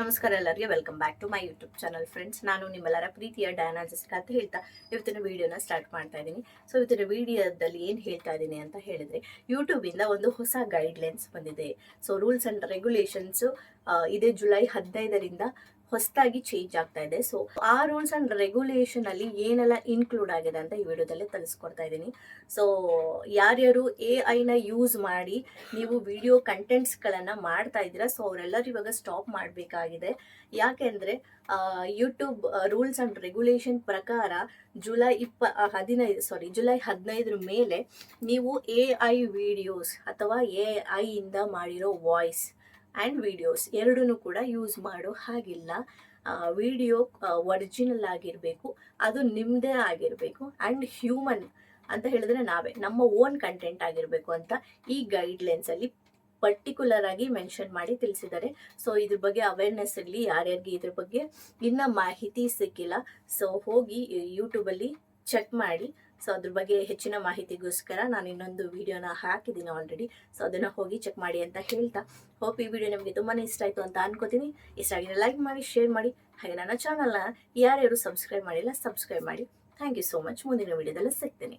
ನಮಸ್ಕಾರ ಎಲ್ಲರಿಗೆ. Welcome back to my YouTube channel friends ನಾನು ನಿಮ್ಮೆಲ್ಲರ ಪ್ರೀತಿಯ ಡಯಾನಾ ಕಥೆ ಅಂತ ಹೇಳ್ತಾ ಇವತ್ತಿನ ವಿಡಿಯೋನ ಸ್ಟಾರ್ಟ್ ಮಾಡ್ತಾ ಇದ್ದೀನಿ. ಸೊ ಇವತ್ತಿನ ವಿಡಿಯೋದಲ್ಲಿ ಏನು ಹೇಳ್ತಾ ಇದ್ದೀನಿ ಅಂತ ಹೇಳಿದ್ರೆ ಯೂಟ್ಯೂಬಿಂದ ಒಂದು ಹೊಸ ಗೈಡ್ಲೈನ್ಸ್ ಬಂದಿದೆ. ಸೊ ರೂಲ್ಸ್ ಆ್ಯಂಡ್ ರೆಗ್ಯುಲೇಷನ್ಸು ಇದೇ ಜುಲೈ ಹದಿನೈದರಿಂದ ಹೊಸದಾಗಿ ಚೇಂಜ್ ಆಗ್ತಾ ಇದೆ. ಸೊ ಆ ರೂಲ್ಸ್ ಅಂಡ್ ರೆಗ್ಯುಲೇಷನ್ ಅಲ್ಲಿ ಏನೆಲ್ಲ ಇನ್ಕ್ಲೂಡ್ ಆಗಿದೆ ಅಂತ ಈ ವಿಡಿಯೋದಲ್ಲಿ ತಿಳಿಸ್ಕೊಡ್ತಾ ಇದ್ದೀನಿ. ಸೊ ಯಾರ್ಯಾರು ಎ ಐನ ಯೂಸ್ ಮಾಡಿ ನೀವು ವಿಡಿಯೋ ಕಂಟೆಂಟ್ಸ್ಗಳನ್ನು ಮಾಡ್ತಾ ಇದ್ದೀರಾ ಸೊ ಅವರೆಲ್ಲರೂ ಇವಾಗ ಸ್ಟಾಪ್ ಮಾಡಬೇಕಾಗಿದೆ. ಯಾಕೆಂದರೆ ಯೂಟ್ಯೂಬ್ ರೂಲ್ಸ್ ಆ್ಯಂಡ್ ರೆಗ್ಯುಲೇಷನ್ ಪ್ರಕಾರ ಜುಲೈ ಇಪ್ಪ ಹದಿನೈದು ಸಾರಿ ಜುಲೈ ಹದಿನೈದರ ಮೇಲೆ ನೀವು ಎ ಐ ವಿಡಿಯೋಸ್ ಅಥವಾ ಎ ಐಯಿಂದ ಮಾಡಿರೋ ವಾಯ್ಸ್ ಆ್ಯಂಡ್ ವಿಡಿಯೋಸ್ ಎರಡೂ ಕೂಡ ಯೂಸ್ ಮಾಡೋ ಹಾಗಿಲ್ಲ. ವಿಡಿಯೋ ಒರಿಜಿನಲ್ ಆಗಿರಬೇಕು, ಅದು ನಿಮ್ಮದೇ ಆಗಿರಬೇಕು ಆ್ಯಂಡ್ ಹ್ಯೂಮನ್ ಅಂತ ಹೇಳಿದ್ರೆ ನಾವೇ, ನಮ್ಮ ಓನ್ ಕಂಟೆಂಟ್ ಆಗಿರಬೇಕು ಅಂತ ಈ ಗೈಡ್ಲೈನ್ಸಲ್ಲಿ ಪರ್ಟಿಕ್ಯುಲರ್ ಆಗಿ ಮೆನ್ಷನ್ ಮಾಡಿ ತಿಳಿಸಿದ್ದಾರೆ. ಸೊ ಇದ್ರ ಬಗ್ಗೆ ಅವೇರ್ನೆಸ್ ಇರಲಿ, ಯಾರ್ಯಾರಿಗೆ ಇದ್ರ ಬಗ್ಗೆ ಇನ್ನೂ ಮಾಹಿತಿ ಸಿಕ್ಕಿಲ್ಲ. ಸೊ ಹೋಗಿ ಯೂಟ್ಯೂಬಲ್ಲಿ ಚೆಕ್ ಮಾಡಿ. ಸೊ ಅದ್ರ ಬಗ್ಗೆ ಹೆಚ್ಚಿನ ಮಾಹಿತಿಗೋಸ್ಕರ ನಾನು ಇನ್ನೊಂದು ವಿಡಿಯೋನ ಹಾಕಿದ್ದೀನಿ ಆಲ್ರೆಡಿ ಸೊ ಅದನ್ನು ಹೋಗಿ ಚೆಕ್ ಮಾಡಿ ಅಂತ ಹೇಳ್ತಾ. ಹೋಪ್ ಈ ವಿಡಿಯೋ ನಿಮಗೆ ತುಂಬಾ ಇಷ್ಟ ಆಯಿತು ಅಂತ ಅನ್ಕೋತೀನಿ. ಇಷ್ಟ ಆಗಿದ್ರೆ ಲೈಕ್ ಮಾಡಿ ಶೇರ್ ಮಾಡಿ. ಹಾಗೆ ನನ್ನ ಚಾನಲ್ನ ಯಾರ್ಯಾರು ಸಬ್ಸ್ಕ್ರೈಬ್ ಮಾಡಿಲ್ಲ ಸಬ್ಸ್ಕ್ರೈಬ್ ಮಾಡಿ. ಥ್ಯಾಂಕ್ ಯು ಸೋ ಮಚ್ ಮುಂದಿನ ವಿಡಿಯೋದಲ್ಲಿ ಸಿಗ್ತೀನಿ.